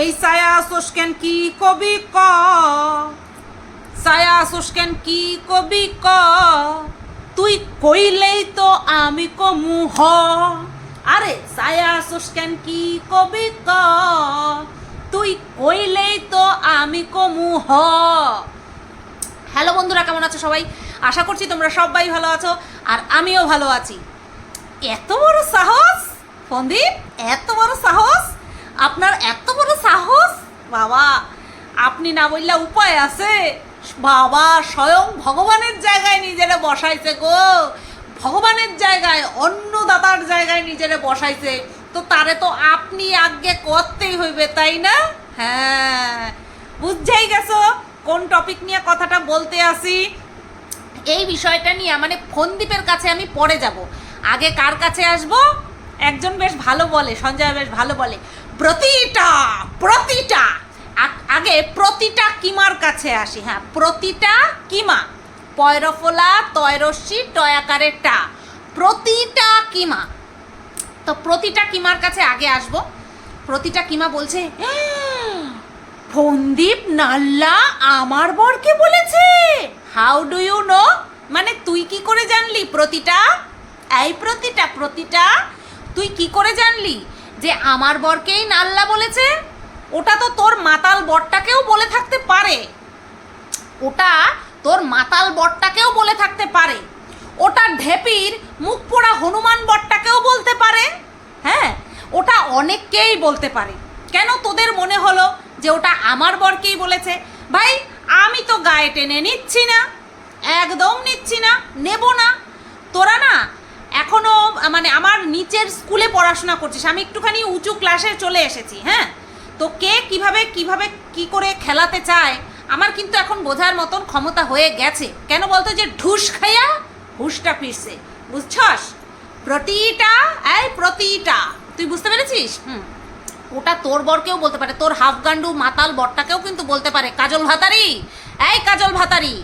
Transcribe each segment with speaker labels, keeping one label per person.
Speaker 1: এই সায়া সোসকেন কি কবি ক? সায়া সোসকেন কি কবি ক? তুই কইলেই তো আমি কমু হ। আরে সায়া সোসকেন কি কবি ক? তুই কইলেই তো আমি কমু হ। হ্যালো বন্ধুরা, কেমন আছো সবাই? আশা করছি তোমরা সবাই ভালো আছো, আর আমিও ভালো আছি। এত বড় সাহস ফন্দীপ এত বড় সাহস। আপনার এত বড় সাহস? বাবা, আপনি না বললে উপায় আছে। বাবা স্বয়ং ভগবানের জায়গায় নিজেরা বসাইছে গো। ভগবানের জায়গায় অন্য দাদার জায়গায় নিজেরা বসাইছে। তো তারে তো আপনি আগে করতেই হইবে, তাই না? হ্যাঁ বুঝছেই গেছো কোন টপিক নিয়ে কথাটা বলতে আসি? এই বিষয়টা নিয়ে মানে ফন্দীপের কাছে আমি পরে যাব। আগে কার কাছে আসব? একজন বেশ ভালো বলে, সঞ্জয় বেশ ভালো বলে। প্রতিটা প্রতিটা আগে প্রতিটা কিমার কাছে আসি হ্যাঁ প্রতিটা কিমা, পয়রফোলা তয়রস্যি টয়াকারের টা প্রতিটা কিমা। তো প্রতিটা কিমার কাছে আগে আসব। প্রতিটা কিমা বলছে ফন্দীপ নাল্লা আমার বরকে বলেছে। হাউ ডু ইউ নো মানে তুই কি করে জানলি প্রতিটা? এই প্রতিটা প্রতিটা, তুই কি করে জানলি? যে আমার বরকেই নাল্লা বলেছে, ওটা তো তোর মাতাল বরটাকেও বলে থাকতে পারে। ওটা তোর মাতাল বরটাকেও বলে থাকতে পারে। ওটা ঢেপির মুখ পোড়া হনুমান বটটাকেও বলতে পারে। হ্যাঁ ওটা অনেককেই বলতে পারে। কেন তোদের মনে হলো যে ওটা আমার বরকেই বলেছে? ভাই, আমি তো গায়ে টেনে নিচ্ছি না, একদম নিচ্ছি না, নেব না। তোরা না এখনও মানে আমার নিচের স্কুলে পড়াশোনা করছিস, আমি একটুখানি উঁচু ক্লাসে চলে এসেছি হ্যাঁ? তো কে কীভাবে কীভাবে, কি করে খেলাতে চায়, আমার কিন্তু এখন বোঝার মতন ক্ষমতা হয়ে গেছে। কেন বলতো যে ঢুস খাইয়া হুসটা ফিরছে, বুঝছস? প্রতিটা, এই প্রতিটা, তুই বুঝতে পেরেছিস? হুম। ওটা তোর বরকেও বলতে পারে, তোর হাফগান্ডু মাতাল বরটাকেও কিন্তু বলতে পারে, কাজল ভাতারি, এই কাজল ভাতারি।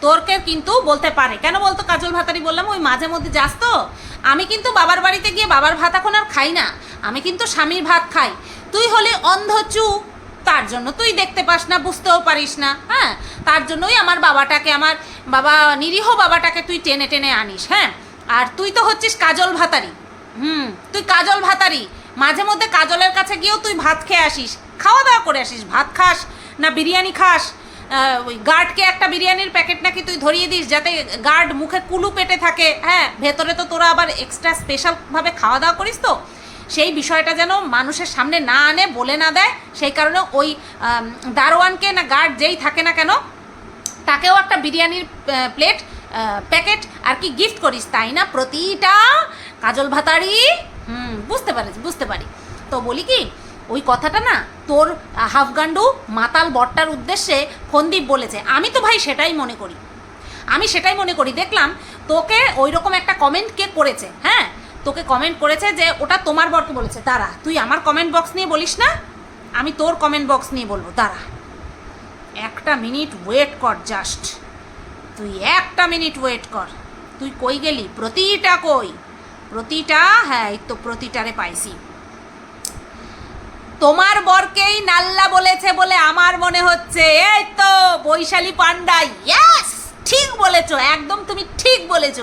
Speaker 1: তোরকে কিন্তু বলতে পারে। কেন বলতো? কাজল ভাতারি বললাম, ওই মাঝে মধ্যে যাস তো? আমি কিন্তু বাবার বাড়িতে গিয়ে বাবার ভাত এখন আর খাই না। আমি কিন্তু স্বামীর ভাত খাই। তুই হলে অন্ধ চু। তার জন্য তুই দেখতে পাস না, বুঝতেও পারিস না হ্যাঁ? তার জন্যই আমার বাবাটাকে, আমার বাবা, নিরীহ বাবাটাকে তুই টেনে টেনে আনিস হ্যাঁ? আর তুই তো হচ্ছিস কাজল ভাতারি। হুম, তুই কাজল ভাতারি। মাঝে মধ্যে কাজলের কাছে গিয়েও তুই ভাত খেয়ে আসিস। খাওয়া দাওয়া করে আসিস। ভাত খাস না বিরিয়ানি খাস। ওই গার্ডকে একটা বিরিয়ানির প্যাকেট নাকি তুই ধরিয়ে দিস যাতে গার্ড মুখে কুলু পেটে থাকে। হ্যাঁ ভেতরে তো তোরা আবার এক্সট্রা স্পেশালভাবে খাওয়া দাওয়া করিস তো। সেই বিষয়টা যেন মানুষের সামনে না আনে, বলে না দেয়। সেই কারণে ওই দারোয়ানকে না গার্ড যেই থাকে না কেন, তাকেও একটা বিরিয়ানির প্লেট প্যাকেট আর কি গিফট করিস, তাই না? প্রতিটা কাজল ভাতারি? হুম, বুঝতে পারিস, বুঝতে পারি। তো বলি কি ওই কথাটা না তোর হাফগান্ডু মাতাল বট্টার উদ্দেশ্যে ফন্দীপ বলেছে। আমি তো ভাই সেটাই মনে করি। আমি সেটাই মনে করি। দেখলাম তোকে ওই রকম একটা কমেন্ট কে করেছে হ্যাঁ? তোকে কমেন্ট করেছে যে ওটা তোমার বরকে বলেছে। দাঁড়া, তুই আমার কমেন্ট বক্স নিয়ে বলিস না? আমি তোর কমেন্ট বক্স নিয়ে বলব। দাঁড়া। একটা মিনিট ওয়েট কর জাস্ট তুই একটা মিনিট ওয়েট কর। তুই কই গেলি? প্রতিটা কই? প্রতিটা হ্যাঁ এই তো প্রতিটারে পাইছি। তোমার বরকেই নাল্লা বলেছে বলে আমার মনে হচ্ছে। এই তো বৈশালী পান্ডা ইয়েস ঠিক বলেছ একদম তুমি ঠিক বলেছ।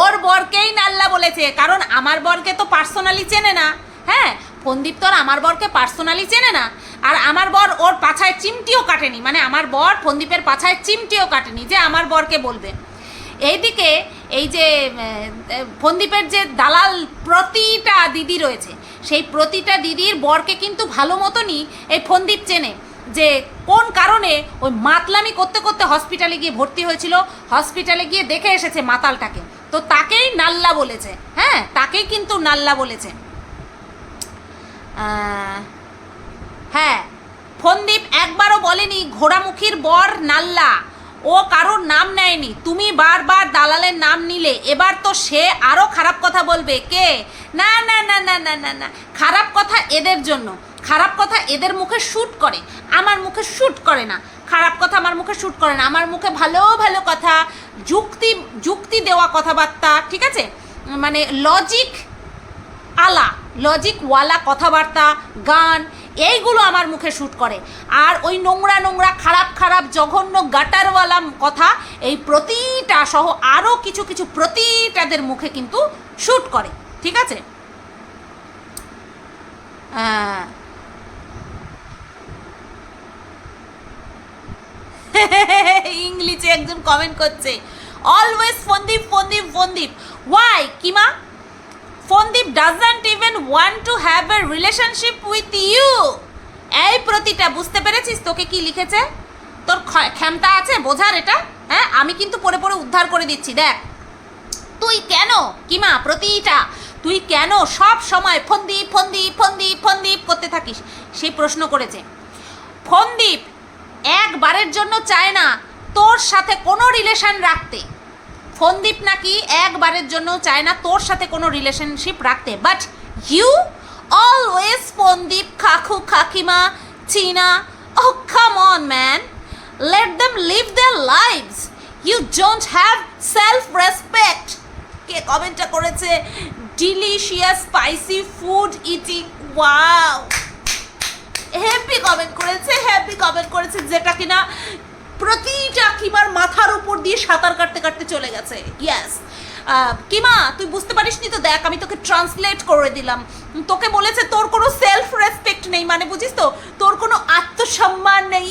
Speaker 1: ওর বরকেই নাল্লা বলেছে কারণ আমার বরকে তো পার্সোনালি চেনে না। হ্যাঁ ফন্দীপ তো আমার বরকে পার্সোনালি চেনে না। আর আমার বর ওর পাছায় চিমটিও কাটেনি মানে আমার বর ফন্দীপের পাছায় চিমটিও কাটেনি যে আমার বরকে বলবে। এইদিকে এই যে আহ, ফন্দীপের যে দালাল প্রতিটা দিদি রয়েছে সেই প্রতিটা দিদির বরকে কিন্তু ভালো মতনই এই ফন্দীপ চেনে যে কোন কারণে ওই মাতলামি করতে করতে হসপিটালে গিয়ে ভর্তি হয়েছিল, হসপিটালে গিয়ে দেখে এসেছে মাতালটাকে। তো তাকেই নাল্লা বলেছে হ্যাঁ তাকেই কিন্তু নাল্লা বলেছে। হ্যাঁ ফন্দীপ একবারও বলেনি, ঘোড়ামুখীর বর নাল্লা। ও কারোর নাম নেয়নি। তুমি বারবার দালালের নাম নিলে, এবার তো সে আরও খারাপ কথা বলবে। কে? না না না না না না না। খারাপ কথা এদের জন্য। খারাপ কথা এদের মুখে শ্যুট করে। আমার মুখে শ্যুট করে না। খারাপ কথা আমার মুখে শ্যুট করে না। আমার মুখে ভালো ভালো কথা, যুক্তি যুক্তি দেওয়া কথাবার্তা, ঠিক আছে? মানে লজিক আলা লজিকওয়ালা কথাবার্তা, গান এইগুলো আমার মুখে শ্যুট করে। আর ওই নোংরা নোংরা, খারাপ খারাপ, জঘন্য গাটারওয়ালা কথা এই প্রতিটা সহ আরও কিছু কিছু প্রতিটাদের মুখে কিন্তু শ্যুট করে। ঠিক আছে? হ্যাঁ। ইংলিশে একজন কমেন্ট করছে অলওয়েজ ফন্দীপ ফন্দীপ ফন্দীপ। ওয়াই কিমা ফন্দীপ doesn't even want to have a relationship with you এই প্রতিটা বুঝতে পেরেছিস তোকে কি লিখেছে? তোর ক্ষমতা আছে, বোঝার এটা? হ্যাঁ? আমি কিন্তু পড়ে পড়ে উদ্ধার করে দিচ্ছি, দেখ। তুই কেন? কিমা, প্রতিটা। তুই কেন সব সময় ফন্দীপ ফন্দীপ ফন্দীপ ফন্দীপ করতে থাকিস? সেই প্রশ্ন করেছে। ফন্দীপ একবারের জন্য চায় না তোর সাথে কোনো রিলেশন রাখতে। ফন্দীপ নাকি একবারের জন্য চায় না তোর সাথে কোনো রিলেশনশিপ রাখতে। বাট ইউ অলওয়েজ ফন্দীপ, কাকু খাকিমা চীনা ও come on man let them live their lives you don't have self respect কে কমেন্টটা করেছে? Delicious spicy food eating wow happy comment করেছে হ্যাপি কমেন্ট করেছে যেটা কিনা প্রতিটা কিমার মাথার উপর দিয়ে সাঁতার কাটতে কাটতে চলে গেছে ইয়াস কিমা তুই বুঝতে পারিস নি তো দেখ আমি তোকে ট্রান্সলেট করে দিলাম তোকে বলেছে তোর কোনো সেলফ রেসপেক্ট নেই মানে বুঝিস তো তোর কোনো আত্মসম্মান নেই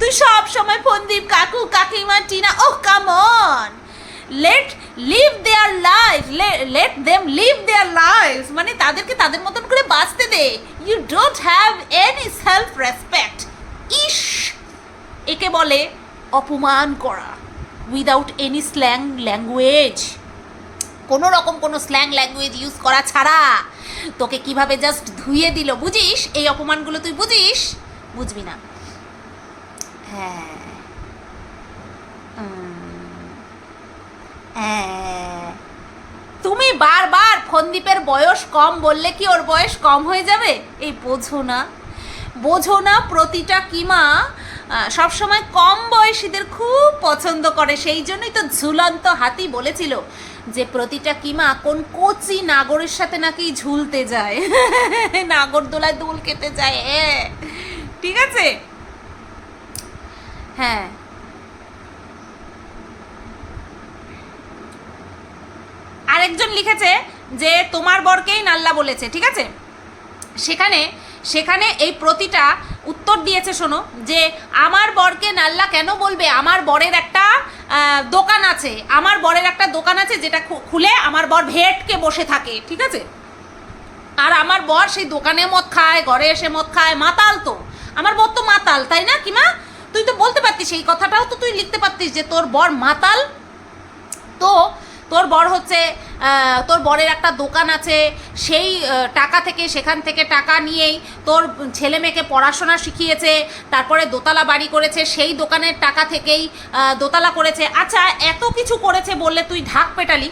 Speaker 1: তুই সব সময় ফোন দিব কাকু কাকিমা Tina oh come on let live their life let them live their life মানে তাদেরকে তাদের মতন করে বাঁচতে দে। You don't have any self respect ইস! একে বলে অপমান করা উইদাউট এনি স্ল্যাং ল্যাঙ্গুয়েজ কোনো রকম কোনো স্ল্যাং ল্যাঙ্গুয়েজ ইউজ করা ছাড়া। তোকে কীভাবে জাস্ট ধুয়ে দিল, বুঝিস? এই অপমানগুলো তুই বুঝিস? বুঝবি না। হ্যাঁ উম, হ্যাঁ তুমি বারবার ফন্দীপের বয়স কম বললে কি ওর বয়স কম হয়ে যাবে? এই বোঝো না। বোঝো না প্রতিটা কিমা সবসময় কম বয়সীদের খুব পছন্দ করে। সেই জন্যই তো ঝুলন্ত হাতি বলেছিল যে প্রতিটা কিমা কোন কচি নাগরের সাথে নাকি ঝুলতে যায়। নাগরদোলায় দোল খেতে যায়। হ্যাঁ। ঠিক আছে? হ্যাঁ। আরেকজন লিখেছে যে, তোমার বরকেই নাল্লা বলেছে ঠিক আছে? সেখানে সেখানে এই প্রতিটা উত্তর দিয়েছে, শোনো, যে, আমার বরকে নাল্লা কেন বলবে? আমার বরের একটা দোকান আছে। আমার বরের একটা দোকান আছে যেটা খুলে আমার বর ভেটকে বসে থাকে ঠিক আছে? আর আমার বর সেই দোকানে মদ খায়, ঘরে এসে মদ খায়, মাতাল তো। আমার বর তো মাতাল, তাই না, কিমা? তুই তো বলতে পারতিস এই কথাটাও তো তুই লিখতে পারতিস যে, তোর বর মাতাল? তো তোর বর হচ্ছে তোর বরের একটা দোকান আছে, সেই টাকা থেকে, সেখান থেকে টাকা নিয়েই তোর ছেলে মেয়েকে পড়াশোনা শিখিয়েছে, তারপরে দোতলা বাড়ি করেছে, সেই দোকানের টাকা থেকেই দোতলা করেছে। আচ্ছা এত কিছু করেছে বললে তুই ঢাক পেটালি।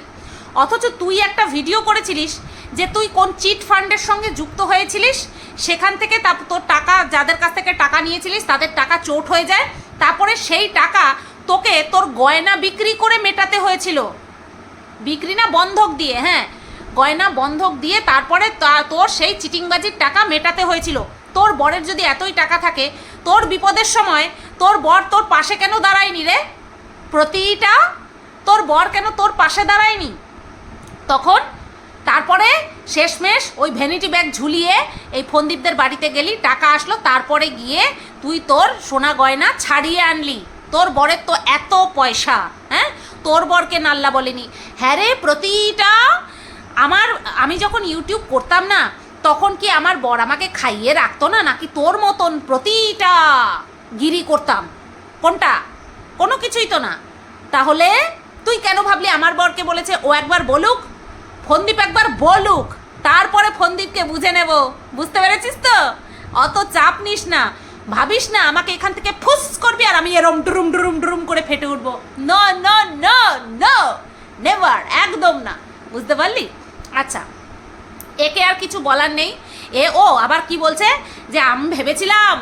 Speaker 1: অথচ তুই একটা ভিডিও করেছিলিস যে তুই কোন চিট ফান্ডের সঙ্গে যুক্ত হয়েছিলিস, সেখান থেকে তা তোর টাকা, যাদের কাছ থেকে টাকা নিয়েছিলিস, তাদের টাকা চোট হয়ে যায়, তারপরে সেই টাকা তোকে তোর গয়না বিক্রি করে মেটাতে হয়েছিল। বিক্রি না বন্ধক দিয়ে হ্যাঁ গয়না বন্ধক দিয়ে তারপরে তোর সেই চিটিংবাজির টাকা মেটাতে হয়েছিল। তোর বরের যদি এতই টাকা থাকে, তোর বিপদের সময় তোর বর তোর পাশে কেন দাঁড়ায়নি রে? প্রতিটা তোর বর কেন তোর পাশে দাঁড়ায়নি? তখন তারপরে শেষমেশ ওই ভ্যানিটি ব্যাগ ঝুলিয়ে এই ফন্দীপদের বাড়িতে গেলি, টাকা আসলো, তারপরে গিয়ে তুই তোর সোনা গয়না ছাড়িয়ে আনলি। তোর বরের তো এত পয়সা হ্যাঁ? তোর বরকে নাল্লা বলেনি। হ্যাঁ রে, প্রতিটা আমার, আমি যখন ইউটিউব করতাম না, তখন কি আমার বর আমাকে খাইয়ে রাখতো না? নাকি তোর মতন প্রতিটা গিরি করতাম? কোনটা? কোনো কিছুই তো না। তাহলে তুই কেন ভাবলি আমার বরকে বলেছে, ও একবার বলুক, ফন্দীপ একবার বলুক, তারপরে ফন্দীপকে বুঝে নেব। বুঝতে পেরেছিস তো? অত চাপ নিস না। ভাবিস না, আমাকে এখান থেকে ফুস করবি আর আমি এরম ডুরুম ডুরুম ডুরুম করে ফেটে উঠবো। No no no no never একদম না। বুঝতে পারলি? আচ্ছা একে আর কিছু বলার নেই। এ, ও আবার কি বলছে? যে আমি ভেবেছিলাম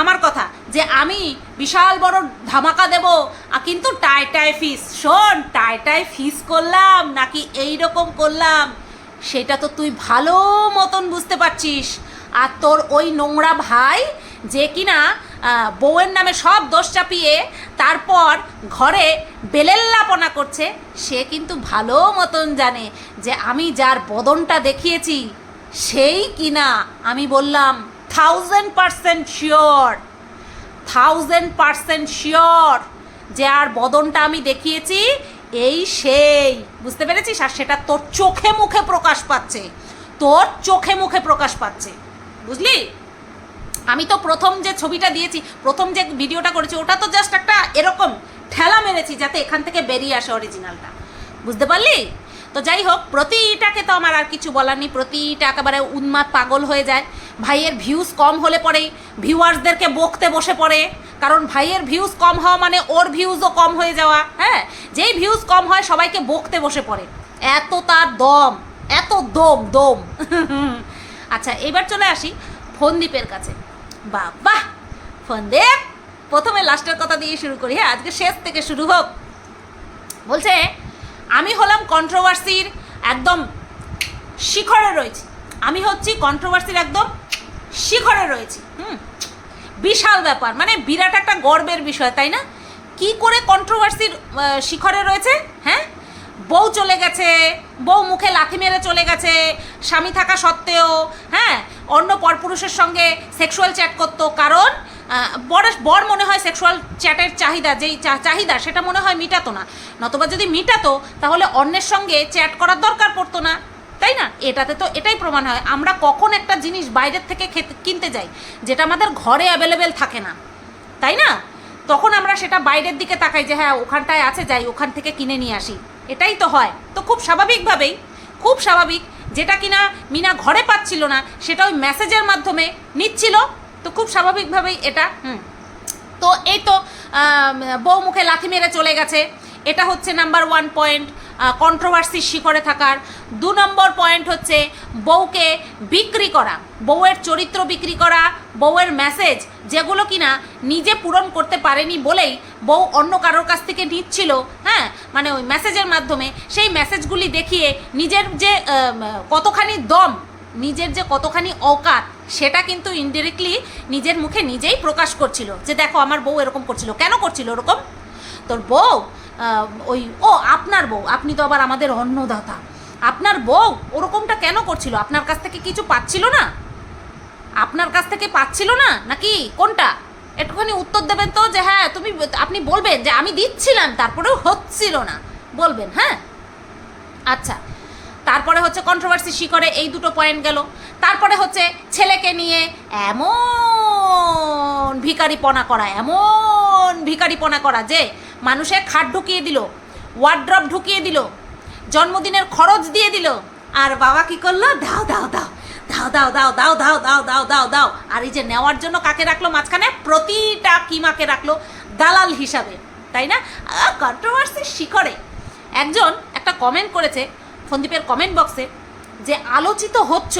Speaker 1: আমার কথা, যে আমি বিশাল বড় ধামাকা দেব কিন্তু টাই টাই ফিস, শোন, টাই টাই ফিস করলাম, নাকি এই রকম করলাম? সেটা তো তুই ভালো মতন বুঝতে পারছিস। আর তোর ওই নোংরা ভাই যে কিনা বউয়ের নামে সব দোষ চাপিয়ে তারপর ঘরে বেলেল্লাপনা করছে, সে কিন্তু ভালো মতন জানে যে আমি যার বদনটা দেখিয়েছি, সেই কিনা আমি বললাম thousand percent sure thousand percent sure যে আর বদনটা আমি দেখিয়েছি, এই সেই। বুঝতে পেরেছিস? আর সেটা তোর চোখে মুখে প্রকাশ পাচ্ছে, তোর চোখে মুখে প্রকাশ পাচ্ছে। বুঝলি? আমি তো প্রথম যে ছবিটা দিয়েছি, প্রথম যে ভিডিওটা করেছি, ওটা তো জাস্ট একটা এরকম ঠেলা মেরেছি যাতে এখান থেকে বেরিয়ে আসে অরিজিনালটা বুঝতে পারলি? তো যাই হোক, প্রতিটাকে তো আমার আর কিছু বলার নেই, প্রতিটা একেবারে উন্মাদ পাগল হয়ে যায়। ভাইয়ের ভিউজ কম হলে পরেই ভিউয়ার্সদেরকে বকতে বসে পড়ে, কারণ ভাইয়ের ভিউজ কম হওয়া মানে ওর ভিউজও কম হয়ে যাওয়া হ্যাঁ? যেই ভিউজ কম হয়, সবাইকে বকতে বসে পড়ে। এত তার দম, এত দম দম। আচ্ছা এবার চলে আসি ফন্দীপের কাছে। বাহ ফন্দীপ প্রথমে লাস্টের কথা দিয়ে শুরু করি হ্যাঁ আজকে শেষ থেকে শুরু হোক। বলছে, আমি হলাম কন্ট্রোভার্সির একদম শিখরে রয়েছি। আমি হচ্ছি কন্ট্রোভার্সির একদম শিখরে রয়েছি। হুম, বিশাল ব্যাপার মানে বিরাট একটা গর্বের বিষয়, তাই না? কি করে কন্ট্রোভার্সির শিখরে রয়েছে? হ্যাঁ বউ চলে গেছে, বউ মুখে লাথি মেরে চলে গেছে, স্বামী থাকা সত্ত্বেও হ্যাঁ? অন্য পরপুরুষের সঙ্গে সেক্সুয়াল চ্যাট করতো, কারণ বর বর মনে হয় সেক্সুয়াল চ্যাটের চাহিদা, যেই চাহিদা, সেটা মনে হয় মিটাতো না। নতবা যদি মিটাতো, তাহলে অন্যের সঙ্গে চ্যাট করার দরকার পড়তো না। তাই না? এটাতে তো এটাই প্রমাণ হয়। আমরা কখন একটা জিনিস বাইরের থেকে কিনতে যাই, যেটা আমাদের ঘরে অ্যাভেলেবেল থাকে না। তাই না? তখন আমরা সেটা বাইরের দিকে তাকাই যে হ্যাঁ ওখানটায় আছে, যাই, ওখান থেকে কিনে নিয়ে আসি। এটাই তো হয়। তো খুব স্বাভাবিকভাবেই, খুব স্বাভাবিক যেটা কিনা মিনা ঘরে পাচ্ছিল না, সেটা ওই মেসেজের মাধ্যমে নিচ্ছিল। তো খুব স্বাভাবিকভাবেই এটা, হুম। তো এই তো বউ মুখে লাথি মেরে চলে গেছে। এটা হচ্ছে নাম্বার ওয়ান পয়েন্ট কন্ট্রোভার্সির শিখরে থাকার। দু নম্বর পয়েন্ট হচ্ছে বউকে বিক্রি করা, বউয়ের চরিত্র বিক্রি করা, বউয়ের মেসেজ যেগুলো কিনা নিজে পূরণ করতে পারেনি বলেই বউ অন্য কারোর কাছ থেকে নিচ্ছিল হ্যাঁ? মানে ওই মেসেজের মাধ্যমে সেই মেসেজগুলি দেখিয়ে নিজের যে কতখানি দম, নিজের যে কতখানি অকাত, সেটা কিন্তু ইনডিরেক্টলি নিজের মুখে নিজেই প্রকাশ করছিল যে দেখো আমার বউ এরকম করছিল। কেন করছিল ওরকম? তোর বউ ওই, ও, আপনার বউ, আপনি তো আবার আমাদের অন্নদাতা। আপনার বউ ওরকমটা কেন করছিল? আপনার কাছ থেকে কিছু পাচ্ছিল না? আপনার কাছ থেকে পাচ্ছিল না? নাকি কোনটা? একটুখানি উত্তর দেবেন তো যে হ্যাঁ তুমি, আপনি বলবেন যে আমি দিচ্ছিলাম, তারপরেও হচ্ছিল না। বলবেন হ্যাঁ? আচ্ছা তারপরে হচ্ছে কন্ট্রোভার্সি শিকরে এই দুটো পয়েন্ট গেল। তারপরে হচ্ছে ছেলেকে নিয়ে এমন ভিকারিপনা করা এমন ভিকারিপনা করা যে মানুষে খাট ঢুকিয়ে দিল ওয়ার্ড্রপ ঢুকিয়ে দিল জন্মদিনের খরচ দিয়ে দিল আর বাবা কি করল দাও দাও দাও দাও দাও দাও দাও দাও দাও দাও দাও দাও আর এই যে নেওয়ার জন্য কাকে রাখল মাঝখানে প্রতিটা কিমাকে রাখল দালাল হিসাবে তাই না কন্ট্রোভার্সি শিখরে একজন একটা কমেন্ট করেছে ফন্দীপের কমেন্ট বক্সে যে আলোচিত হচ্ছ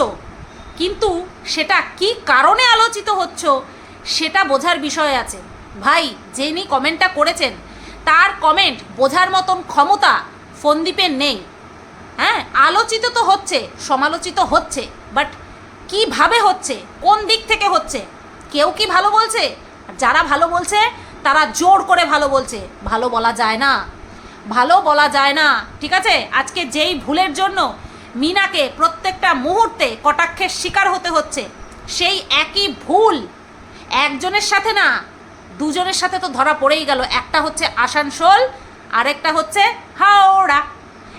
Speaker 1: কিন্তু সেটা কি কারণে আলোচিত হচ্ছ সেটা বোঝার বিষয় আছে। ভাই, যিনি কমেন্টটা করেছেন, তার কমেন্ট বোঝার মতন ক্ষমতা ফন্দীপের নেই। হ্যাঁ আলোচিত তো হচ্ছে, সমালোচিত হচ্ছে বাট কীভাবে হচ্ছে, কোন দিক থেকে হচ্ছে, কেউ কি ভালো বলছে? যারা ভালো বলছে, তারা জোর করে ভালো বলছে। ভালো বলা যায় না। ভালো বলা যায় না, ঠিক আছে? আজকে যেই ভুলের জন্য মিনাকে প্রত্যেকটা মুহূর্তে কটাক্ষের শিকার হতে হচ্ছে। সেই একই ভুল। একজনের সাথে না, দুজনের সাথে তো ধরা পড়েই গেল। একটা হচ্ছে আসানসোল, আরেকটা হচ্ছে হাওড়া।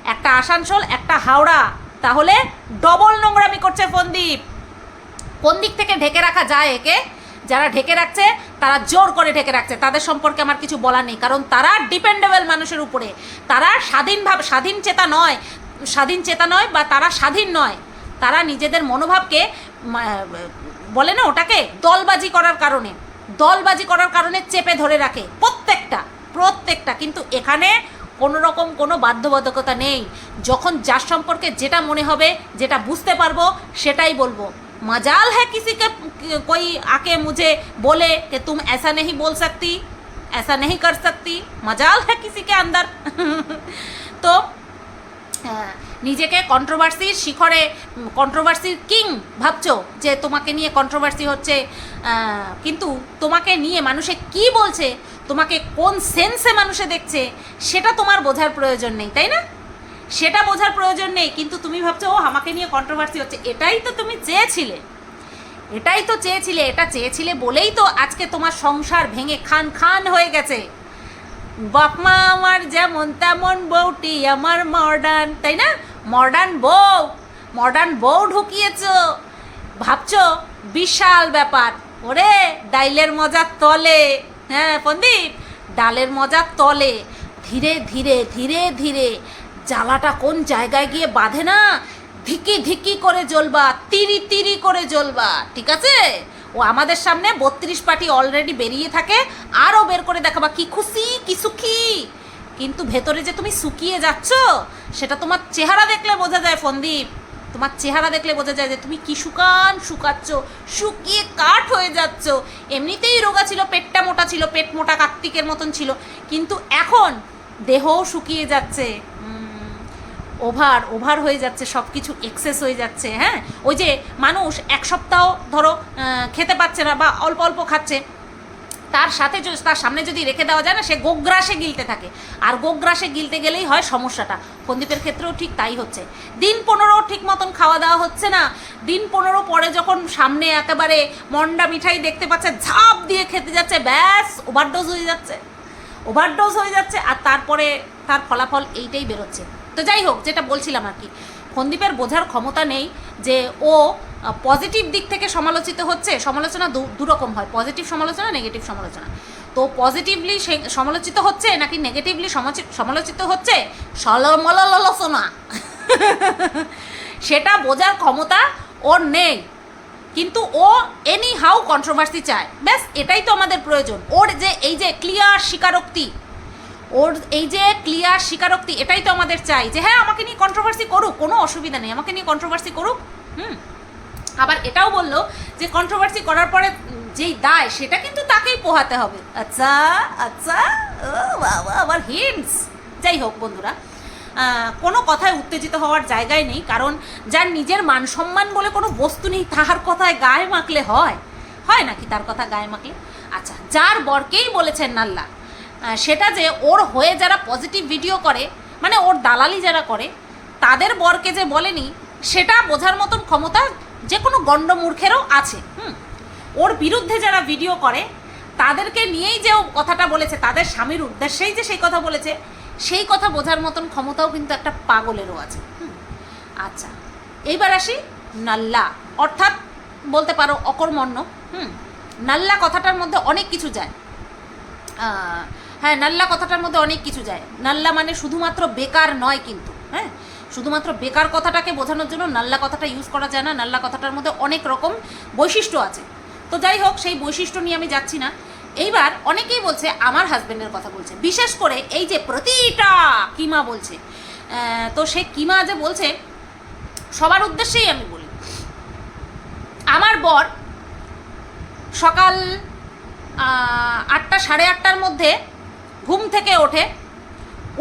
Speaker 1: একটা আসানসোল, একটা হাওড়া। তাহলে ডবল নোংরামি করছে ফন্দীপ। কোন দিক থেকে ঢেকে রাখা যায় একে? যারা ঢেকে রাখছে, তারা জোর করে ঢেকে রাখছে। তাদের সম্পর্কে আমার কিছু বলার নেই। কারণ তারা ডিপেন্ডেবল মানুষের উপরে। তারা স্বাধীনভাবে, স্বাধীন চেতা নয়। স্বাধীন চেতা নয় বা তারা স্বাধীন নয় তারা নিজেদের মনোভাবকে মা- বলে না ওটাকে দলবাজি করার কারণে দলবাজি করার কারণে চেপে ধরে রাখে প্রত্যেকটা প্রত্যেকটা কিন্তু এখানে কোনো রকম কোনো বাধ্যবাধকতা নেই যখন যার সম্পর্কে যেটা মনে হবে যেটা বুঝতে পারবো সেটাই বলবো মজাল হ্যাঁ কিসিকে कोई आके मुझे बोले कि तुम ऐसा नहीं बोल सकती ऐसा नहीं कर सकती मजाल है किसी के अंदर तो হ্যাঁ, নিজেকে কন্ট্রোভার্সির শিখরে কন্ট্রোভার্সির কিং ভাবছ যে তোমাকে নিয়ে কন্ট্রোভার্সি হচ্ছে কিন্তু তোমাকে নিয়ে মানুষে কি বলছে, তোমাকে কোন সেন্সে মানুষে দেখছে, সেটা তোমার বোঝার প্রয়োজন নেই, তাই না? সেটা বোঝার প্রয়োজন নেই, কিন্তু তুমি ভাবছ ও আমাকে নিয়ে কন্ট্রোভার্সি হচ্ছে। এটাই তো তুমি চেয়েছিলে। এটাই তো চেয়েছিলে, এটা চেয়েছিলে বলেই তো আজকে তোমার সংসার ভেঙে খান খান হয়ে গেছে। বাপমা আমার যেমন তেমন বউটি আমার মডার্ন তাই না? মডার্ন বউ মডার্ন বউ ঢুকিয়েছ। ভাবছ, বিশাল ব্যাপার। ওরে, ডাইলের মজার তলে। হ্যাঁ পন্দীপ ডালের মজার তলে। ধীরে ধীরে ধীরে ধীরে। জ্বালাটা কোন জায়গায় গিয়ে বাঁধে না? ধিকি ধিকি করে জ্বলবা, তিরি তিরি করে জ্বলবা, ঠিক আছে? ও আমাদের সামনে বত্রিশ পার্টি অলরেডি বেরিয়ে থাকে। আরও বের করে দেখাবা কি খুশি, কি সুখী। কিন্তু ভেতরে যে তুমি শুকিয়ে যাচ্ছ, সেটা তোমার চেহারা দেখলে বোঝা যায়, ফন্দীপ। তোমার চেহারা দেখলে বোঝা যায় যে তুমি কি শুকান শুকাচ্ছ, শুকিয়ে কাঠ হয়ে যাচ্ছ। এমনিতেই রোগা ছিল, পেটটা মোটা ছিল, পেট মোটা কার্তিকের মতন ছিল। কিন্তু এখন দেহও শুকিয়ে যাচ্ছে। ওভার ওভার হয়ে যাচ্ছে সব কিছু এক্সেস হয়ে যাচ্ছে হ্যাঁ? ওই যে মানুষ এক সপ্তাহ ধরো খেতে পাচ্ছে না বা অল্প অল্প খাচ্ছে, তার সাথে তার সামনে যদি রেখে দেওয়া যায় না, সে গোগ্রাসে গিলতে থাকে। আর গোগ্রাসে গিলতে গেলেই হয় সমস্যাটা। সন্দীপের ক্ষেত্রেও ঠিক তাই হচ্ছে। দিন পনেরো ঠিক মতন খাওয়া দাওয়া হচ্ছে না। দিন পনেরো পরে যখন সামনে একেবারে মন্ডা মিঠাই দেখতে পাচ্ছে, ঝাঁপ দিয়ে খেতে যাচ্ছে, ব্যাস, ওভারডোজ হয়ে যাচ্ছে। ওভারডোজ হয়ে যাচ্ছে, আর তারপরে তার ফলাফল এইটাই বেরোচ্ছে। তো যাই হোক, যেটা বলছিলাম আর কি সন্দীপের বোঝার ক্ষমতা নেই যে ও পজিটিভ দিক থেকে সমালোচিত হচ্ছে, সমালোচনা দুরকম হয় পজিটিভ সমালোচনা নেগেটিভ সমালোচনা। তো পজিটিভলি সে সমালোচিত হচ্ছে নাকি নেগেটিভলি সমালোচিত হচ্ছে? সলমলালোচনা সেটা বোঝার ক্ষমতা ওর নেই। কিন্তু ও এনি হাউ কন্ট্রোভার্সি চায়। ব্যাস, এটাই তো আমাদের প্রয়োজন। ওর যে, এই যে ক্লিয়ার স্বীকারোক্তি ওর এই যে ক্লিয়ার স্বীকারোক্তি, এটাই তো আমাদের চাই যে হ্যাঁ আমাকে নিয়ে কন্ট্রোভার্সি করুক, কোনো অসুবিধা নেই, আমাকে নিয়ে কন্ট্রোভার্সি করুক, হুম। আবার এটাও বলল যে কন্ট্রোভার্সি করার পরে যেই দায়, সেটা কিন্তু তাকেই পোহাতে হবে। আচ্ছা আচ্ছা আবার হিন্টস যাই হোক বন্ধুরা কোনো কথায় উত্তেজিত হওয়ার জায়গায় নেই, কারণ যার নিজের মান সম্মান বলে কোনো বস্তু নেই, তাহার কথায় গায়ে মাখলে হয়। হয় নাকি তার কথা গায়ে মাখলে? আচ্ছা যার বরকেই বলেছেন নাল্লা সেটা যে ওর হয়ে যারা পজিটিভ ভিডিও করে মানে ওর দালালি যারা করে, তাদের বরকে যে বলেনি, সেটা বোঝার মতন ক্ষমতা যে কোনো গণ্ডমূর্খেরও আছে, হুম? ওর বিরুদ্ধে যারা ভিডিও করে, তাদেরকে নিয়েই যে কথাটা বলেছে, তাদের স্বামীর উদ্দেশ্যেই যে সেই কথা বলেছে, সেই কথা বোঝার মতন ক্ষমতাও কিন্তু একটা পাগলেরও আছে, হুম? আচ্ছা এইবার আসি নাল্লা, অর্থাৎ বলতে পারো অকর্মণ্য, হুম? নাল্লা কথাটার মধ্যে অনেক কিছু যায়। হ্যাঁ নাল্লা কথাটার মধ্যে অনেক কিছু যায়। নাল্লা মানে শুধুমাত্র বেকার নয় কিন্তু হ্যাঁ? শুধুমাত্র বেকার কথাটাকে বোঝানোর জন্য নাল্লা কথাটা ইউজ করা যায় না। নাল্লা কথাটার মধ্যে অনেক রকম বৈশিষ্ট্য আছে। তো যাই হোক, সেই বৈশিষ্ট্য নিয়ে আমি যাচ্ছি না। এইবার অনেকেই বলছে, আমার হাজবেন্ডের কথা বলছে। বিশেষ করে এই যে প্রতিটা কিমা বলছে তো সে কিমা যে বলছে, সবার উদ্দেশ্যেই আমি বলি, আমার বর সকাল আটটা, সাড়ে আটটার মধ্যে ঘুম থেকে ওঠে,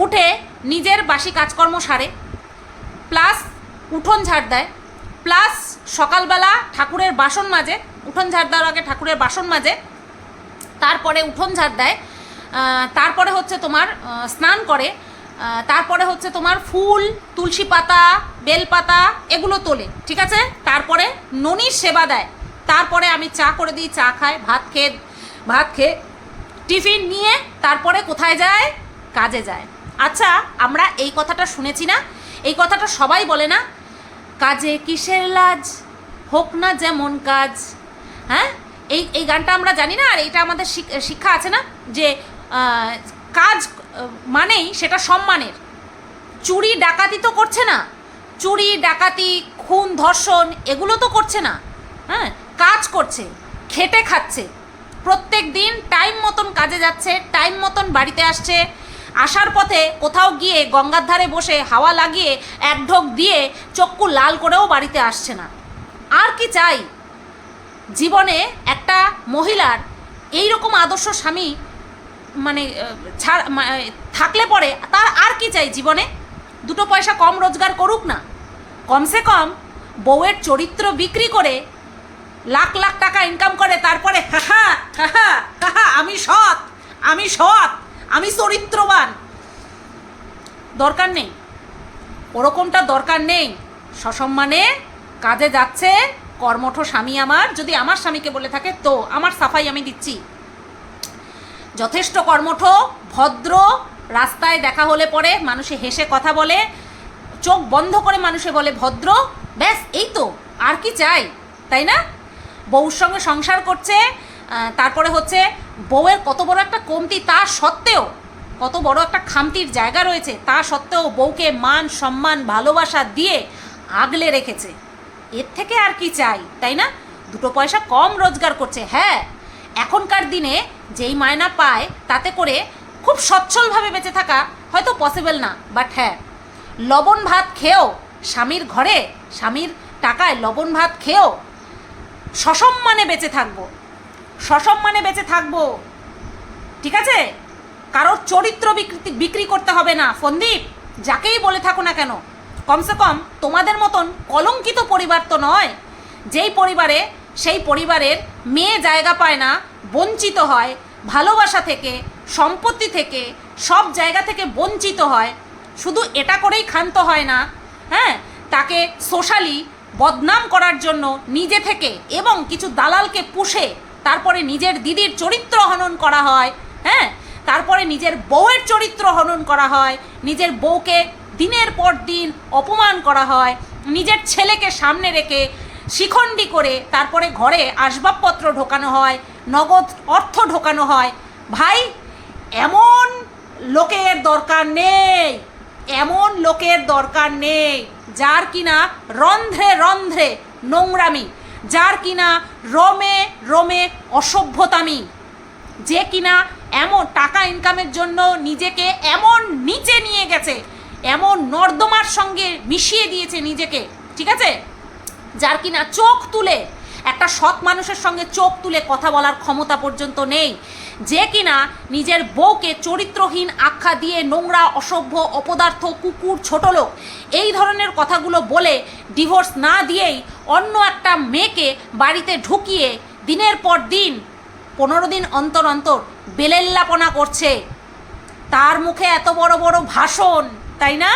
Speaker 1: উঠে নিজের বাসি কাজকর্ম সারে, প্লাস উঠোন ঝাড় দেয়, প্লাস সকালবেলা ঠাকুরের বাসন মাজে, উঠোন ঝাড় দেওয়ার আগে ঠাকুরের বাসন মাজে, তারপরে উঠোন ঝাড় দেয় তারপরে হচ্ছে তোমার স্নান করে তারপরে হচ্ছে তোমার ফুল, তুলসী পাতা, বেল পাতা এগুলো তোলে, ঠিক আছে? তারপরে ননির সেবা দেয়, তারপরে আমি চা করে দিই, চা খায় ভাত খেয়ে ভাত খেয়ে টিফিন নিয়ে তারপরে কোথায় যায়? কাজে যায়। আচ্ছা আমরা এই কথাটা শুনেছি না? এই কথাটা সবাই বলে না? কাজে কিসের লাজ? হোক না যেমন কাজ। হ্যাঁ? এই এই গানটা আমরা জানি না, আর এটা আমাদের শিক- শিক্ষা আছে না যে কাজ, মানেই সেটা সম্মানের। চুরি, ডাকাতি তো করছে না। চুরি, ডাকাতি, খুন, ধর্ষণ, এগুলো তো করছে না। হ্যাঁ? কাজ করছে, খেটে খাচ্ছে। প্রত্যেক দিন টাইম মতন কাজে যাচ্ছে টাইম মতন বাড়িতে আসছে। আসার পথে কোথাও গিয়ে গঙ্গার ধারে বসে হাওয়া লাগিয়ে এক ঢোক দিয়ে চক্ষু লাল করেও বাড়িতে আসছে না। আর কি চাই? জীবনে একটা মহিলার এই রকম আদর্শ স্বামী মানে থাকলে পরে তার আর কি চাই জীবনে? দুটো পয়সা কম রোজগার করুক না। কমসে কম বউয়ের চরিত্র বিক্রি করে লাখ লাখ টাকা ইনকাম করে, তারপরে আমি সৎ আমি সৎ, আমি চরিত্রবান। দরকার নেই। ওরকমটা দরকার নেই। সসম্মানে কাজে যাচ্ছে, কর্মঠ স্বামী আমার, যদি আমার স্বামীকে বলে থাকে, তো, আমার সাফাই আমি দিচ্ছি। যথেষ্ট কর্মঠ, ভদ্র, রাস্তায় দেখা হলে পরে মানুষে হেসে কথা বলে, চোখ বন্ধ করে মানুষে বলে ভদ্র, ব্যাস, এই তো, আর কি চাই, তাই না? বউর সঙ্গে সংসার করছে তারপরে হচ্ছে বউয়ের কত বড় একটা কমতি তা সত্ত্বেও, কত বড় একটা খামতির জায়গা রয়েছে, তা সত্ত্বেও বউকে মান, সম্মান, ভালোবাসা দিয়ে আগলে রেখেছে। এর থেকে আর কি চাই, তাই না? দুটো পয়সা কম রোজগার করছে হ্যাঁ। এখনকার দিনে যেই মায়না পায়, তাতে করে খুব সচ্ছলভাবে বেঁচে থাকা হয়তো পসিবল না বাট হ্যাঁ। লবণ ভাত খেয়েও স্বামীর ঘরে, স্বামীর টাকায় লবণ ভাত খেয়েও সসম্মানে বেঁচে থাকব। সসম্মানে বেঁচে থাকব। ঠিক আছে? কারোর চরিত্র বিকৃতি বিক্রি করতে হবে না। ফন্দীপ, যাকেই বলে থাকো না কেন, কমসে কম তোমাদের মতন কলঙ্কিত পরিবার তো নয়। যেই পরিবারে, সেই পরিবারের মেয়ে জায়গা পায় না, বঞ্চিত হয়, ভালোবাসা থেকে, সম্পত্তি থেকে, সব জায়গা থেকে বঞ্চিত হয়। শুধু এটা করেই ক্ষান্ত হয় না হ্যাঁ? তাকে সোশ্যালি বদনাম করার জন্য নিজে থেকে এবং কিছু দালালকে পুষে তারপরে নিজের দিদির চরিত্র হনন করা হয় হ্যাঁ? তারপরে নিজের বউয়ের চরিত্র হনন করা হয়, নিজের বউকে দিনের পর দিন অপমান করা হয়, নিজের ছেলেকে সামনে রেখে শিখণ্ডি করে তারপরে ঘরে আসবাবপত্র ঢোকানো হয়, নগদ অর্থ ঢোকানো হয়। ভাই, এমন লোকের দরকার নেই, এমন লোকের দরকার নেই। যার কিনা রন্ধ্রে রন্ধ্রে নোংরামি, যার কিনা রোমে রোমে অসভ্যতামি, যে কিনা এমন টাকা ইনকামের জন্য নিজেকে এমন নিচে নিয়ে গেছে, এমন নর্দমার সঙ্গে মিশিয়ে দিয়েছে নিজেকে, ঠিক আছে? যার কিনা চোখ তুলে, একটা সৎ মানুষের সঙ্গে চোখ তুলে কথা বলার ক্ষমতা পর্যন্ত নেই যে কিনা নিজের বউকে চরিত্রহীন আখ্যা দিয়ে নোংরা, অসভ্য, অপদার্থ, কুকুর, ছোট লোক, এই ধরনের কথাগুলো বলে ডিভোর্স না দিয়েই অন্য একটা মেয়েকে বাড়িতে ঢুকিয়ে দিনের পর দিন, পনেরো দিন অন্তর অন্তর বেলেল্লাপনা করছে। তার মুখে এত বড় বড় ভাষণ, তাই না?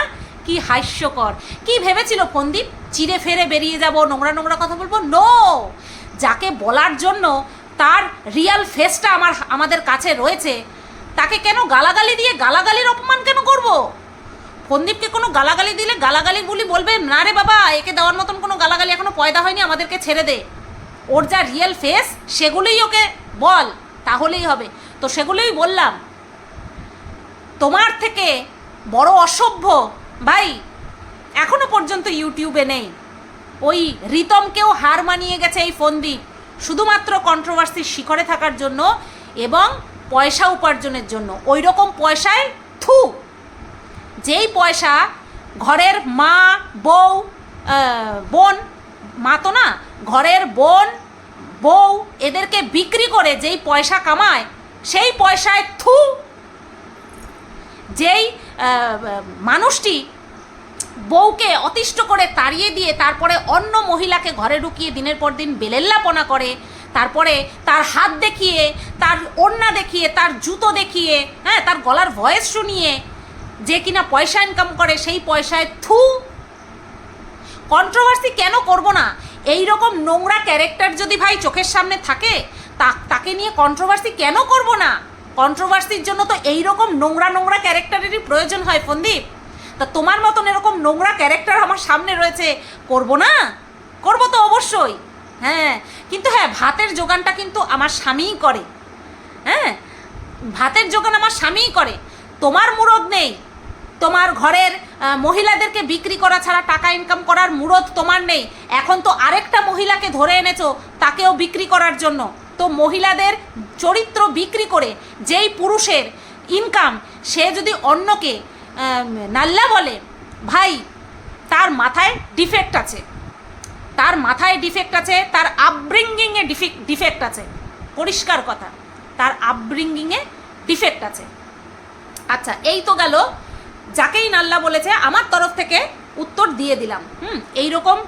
Speaker 1: কি হাস্যকর। কি ভেবেছিল ফন্দীপ? চিরে ফেরে বেরিয়ে যাব, নোংরা নোংরা কথা বলব? নো যাকে বলার জন্য তার রিয়াল ফেসটা আমার, আমাদের কাছে রয়েছে, তাকে কেন গালাগালি দিয়ে গালাগালির অপমান কেন করব? ফন্দীপকে কোনো গালাগালি দিলে গালাগালিগুলি বলবে, না রে বাবা, একে দেওয়ার মতন কোনো গালাগালি এখনও পয়দা হয়নি, আমাদেরকে ছেড়ে দে। ওর যা রিয়েল ফেস সেগুলোই ওকে বল, তাহলেই হবে। তো সেগুলোই বললাম, তোমার থেকে বড় অসভ্য ভাই এখনও পর্যন্ত ইউটিউবে নেই। ওই রিতমকেও হার মানিয়ে গেছে এই ফন্দি শুধুমাত্র কন্ট্রোভার্সির শিখরে থাকার জন্য এবং পয়সা উপার্জনের জন্য। ওই রকম পয়সায় থু। যেই পয়সা ঘরের মা, বউ বোন, মা তো না, ঘরের বোন, বউ এদেরকে বিক্রি করে যেই পয়সা কামায়, সেই পয়সায় থু। যেই মানুষটি বউকে অতিষ্ঠ করে তাড়িয়ে দিয়ে তারপরে অন্য মহিলাকে ঘরে ঢুকিয়ে দিনের পর দিন বেলেল্লাপনা করে, তারপরে তার হাত দেখিয়ে, তার ওড়না দেখিয়ে, তার জুতো দেখিয়ে হ্যাঁ তার গলার ভয়েস শুনিয়ে, যে কিনা পয়সা ইনকাম করে সেই পয়সায় থু। কন্ট্রোভার্সি কেন করব না? এই রকম নোংরা ক্যারেক্টার যদি ভাই চোখের সামনে থাকে, তা, তাকে নিয়ে কন্ট্রোভার্সি কেন করব না? কন্ট্রোভার্সির জন্য তো এই রকম নোংরা নোংরা ক্যারেক্টারেরই প্রয়োজন হয়, ফন্দীপ। তা তোমার মতন এরকম নোংরা ক্যারেক্টার আমার সামনে রয়েছে, করব না? করব তো অবশ্যই। হ্যাঁ কিন্তু হ্যাঁ ভাতের যোগানটা কিন্তু আমার স্বামীই করে। হ্যাঁ ভাতের যোগান আমার স্বামীই করে। তোমার মুরদ নেই। তোমার ঘরের মহিলাদেরকে বিক্রি করা ছাড়া টাকা ইনকাম করার মুরদ তোমার নেই। এখন তো আরেকটা মহিলাকে ধরে এনেছো তাকেও বিক্রি করার জন্য। তো মহিলাদের চরিত্র বিক্রি করে যেই পুরুষের ইনকাম সে যদি অন্যকে নাল্লা বলে, ভাই, তার মাথায় ডিফেক্ট আছে। তার মাথায় ডিফেক্ট আছে, তার আপব্রিঙ্গিংয়ে ডিফেক্ট ডিফেক্ট আছে। পরিষ্কার কথা, তার আপব্রিঙ্গিংয়ে ডিফেক্ট আছে। আচ্ছা এই তো গেল। যাকেই নাল্লা বলেছে, আমার তরফ থেকে উত্তর দিয়ে দিলাম। হুম, এইরকম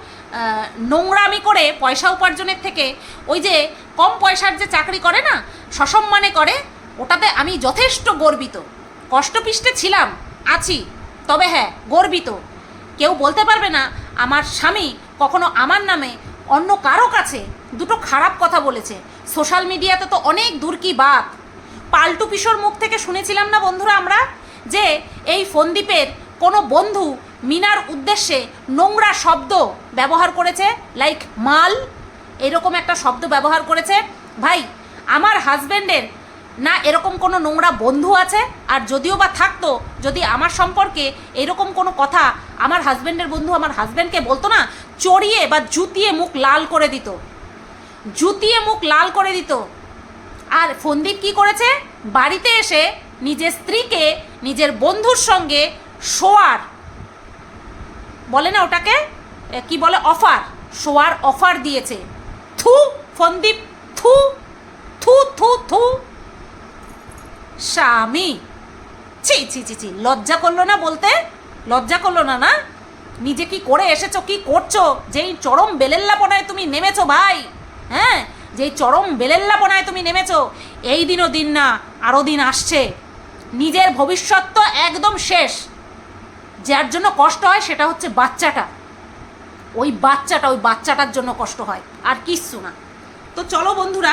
Speaker 1: নোংরামি করে পয়সা উপার্জনের থেকে ওই যে কম পয়সার যে চাকরি করে না, সসম্মানে করে, ওটাতে আমি যথেষ্ট গর্বিত। কষ্টপিষ্টে ছিলাম। আছি, তবে হ্যাঁ গর্বিত। কেউ বলতে পারবে না, আমার স্বামী কখনো আমার নামে অন্য কারও কাছে দুটো খারাপ কথা বলেছে। সোশ্যাল মিডিয়াতে তো অনেক দূর কি বাত। পাল্টু পিসোর মুখ থেকে শুনেছিলাম না বন্ধুরা আমরা? যে এই ফন্দীপের কোনো বন্ধু মিনার উদ্দেশ্যে নোংরা শব্দ ব্যবহার করেছে লাইক মাল, এরকম একটা শব্দ ব্যবহার করেছে। ভাই, আমার হাজব্যান্ডের না, এরকম কোনো নোংরা বন্ধু আছে? আর যদিও বা থাকতো, যদি আমার সম্পর্কে এরকম কোনো কথা আমার হাজব্যান্ডের বন্ধু আমার হাজব্যান্ডকে বলতো না, চড়িয়ে বা জুতিয়ে মুখ লাল করে দিত। জুতিয়ে মুখ লাল করে দিত। আর ফন্দীপ কি করেছে? বাড়িতে এসে নিজের স্ত্রীকে, নিজের বন্ধুর সঙ্গে শোয়ার। বলে না ওটাকে? কি বলে? অফার। শোয়ার অফার দিয়েছে। থু, ফন্দীপ, থু থু থু থু। স্বামী। ছি ছি ছি ছি, লজ্জা করল না বলতে? লজ্জা করল না না? নিজে কি করে এসেছ, কি করছ? যেই চরম বেলেল্লাপনায় তুমি নেমেছো ভাই হ্যাঁ? যেই চরম বেলেল্লাপনায় তুমি নেমেছো, এই দিনও দিন না আরও দিন আসছে। নিজের ভবিষ্যৎ তো একদম শেষ। যার জন্য কষ্ট হয় সেটা হচ্ছে বাচ্চাটা। ওই বাচ্চাটা, ওই বাচ্চাটার জন্য কষ্ট হয়, আর কিচ্ছু না। তো চলো বন্ধুরা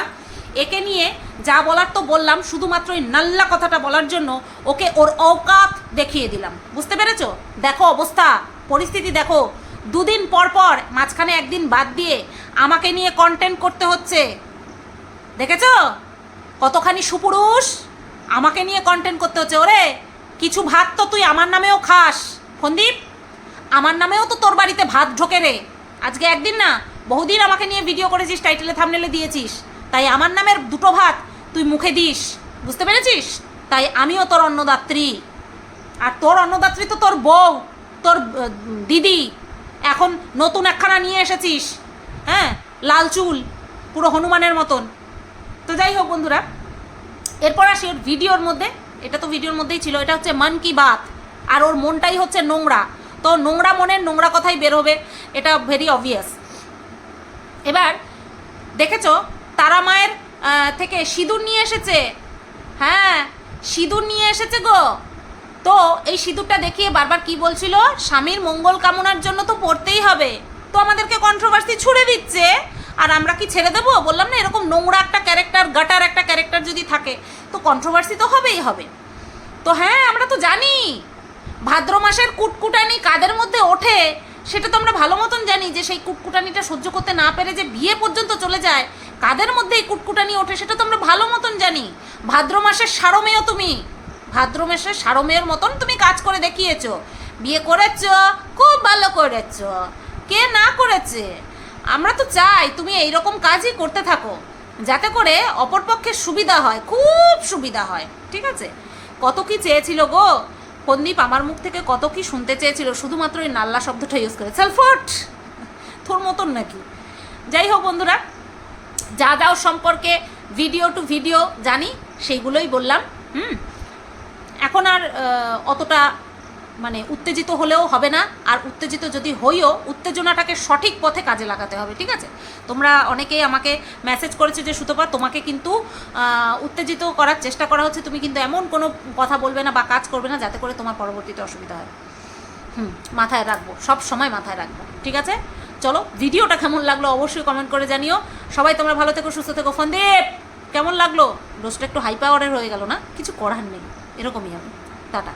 Speaker 1: একে নিয়ে যা বলার তো বললাম শুধুমাত্র ওই নাল্লা কথাটা বলার জন্য ওকে ওর অকাত দেখিয়ে দিলাম। বুঝতে পেরেছ? দেখো অবস্থা, পরিস্থিতি দেখো। দুদিন পর পর, মাঝখানে একদিন বাদ দিয়ে আমাকে নিয়ে কন্টেন্ট করতে হচ্ছে। দেখেছ? কতখানি সুপুরুষ আমাকে নিয়ে কন্টেন্ট করতে হচ্ছে। ওরে, কিছু ভাত তো তুই আমার নামেও খাস। ফন্দীপ, আমার নামেও তো তোর বাড়িতে ভাত ঢোকে রে। আজকে একদিন না, বহুদিন আমাকে নিয়ে ভিডিও করেছিস টাইটেলে থামনেলে দিয়েছিস। তাই আমার নামের দুটো ভাত তুই মুখে দিস। বুঝতে পেরেছিস? তাই আমিও তোর অন্নদাত্রী। আর তোর অন্নদাত্রী তো তোর বউ, তোর দিদি। এখন নতুন একখানা নিয়ে এসেছিস হ্যাঁ? লাল চুল, পুরো হনুমানের মতন। তো যাই হোক বন্ধুরা, এরপর আসি ওর ভিডিওর মধ্যে। এটা তো ভিডিওর মধ্যেই ছিল, এটা হচ্ছে মন কি বাত। আর ওর মনটাই হচ্ছে নোংরা। তো নোংরা মনের নোংরা কথাই বের হবে, এটা ভেরি অবভিয়াস এবার দেখেছ তারা মায়ের থেকে সিঁদুর নিয়ে এসেছে। হ্যাঁ সিঁদুর নিয়ে এসেছে গো। তো এই সিঁদুরটা দেখিয়ে বারবার কি বলছিল? স্বামীর মঙ্গল কামনার জন্য তো পড়তেই হবে। তো আমাদেরকে কন্ট্রোভার্সি ছুড়ে দিচ্ছে। আর আমরা কি ছেড়ে দেবো? বললাম না, এরকম নোংরা একটা ক্যারেক্টার গাটার একটা ক্যারেক্টার যদি থাকে, তো কন্ট্রোভার্সি তো হবেই হবে। তো হ্যাঁ আমরা তো জানি। ভাদ্র মাসের কুটকুটানি কাদের মধ্যে ওঠে? সেটা তো আমরা ভালো মতন জানি যে সেই কুটকুটানিটা সহ্য করতে না পেরে যে বিয়ে পর্যন্ত চলে যায়, কাদের মধ্যে এই কুটকুটানি ওঠে সেটা তো আমরা ভালো মতন জানি। ভাদ্র মাসের সারমেয় তুমি। ভাদ্র মাসের সারমেয়ের মতন তুমি কাজ করে দেখিয়েছো। বিয়ে করেছ, খুব ভালো করেছ। কে না করেছে? আমরা তো চাই তুমি এই রকম কাজই করতে থাকো, যাতে করে অপরপক্ষের সুবিধা হয়, খুব সুবিধা হয়। ঠিক আছে? কত কি চেয়েছিল গো? সন্দীপ আমার মুখ থেকে কত কি শুনতে চেয়েছিল, শুধুমাত্র এই নাল্লা শব্দটা ইউজ করে। সেলফট তোর মতন নাকি? যাই হোক বন্ধুরা, যা যাও সম্পর্কে ভিডিও টু ভিডিও জানি, সেইগুলোই বললাম, হুম? এখন আর অতটা মানে উত্তেজিত হলেও হবে না, আর উত্তেজিত যদি হইও, উত্তেজনাটাকে সঠিক পথে কাজে লাগাতে হবে, ঠিক আছে? তোমরা অনেকেই আমাকে মেসেজ করেছ যে, সুতপা, তোমাকে কিন্তু উত্তেজিত করার চেষ্টা করা হচ্ছে, তুমি কিন্তু এমন কোনো কথা বলবে না বা কাজ করবে না যাতে করে তোমার পরবর্তীতে অসুবিধা হয়। হুম, মাথায় রাখব, সব সময় মাথায় রাখব, ঠিক আছে? চলো, ভিডিওটা কেমন লাগল অবশ্যই কমেন্ট করে জানিও। সবাই তোমরা ভালো থেকো, সুস্থ থেকো। ফন্দীপ কেমন লাগল? ডোজটা একটু হাই পাওয়ারের হয়ে গেল না? কিছু করার নেই, এরকমই আমি টাটা।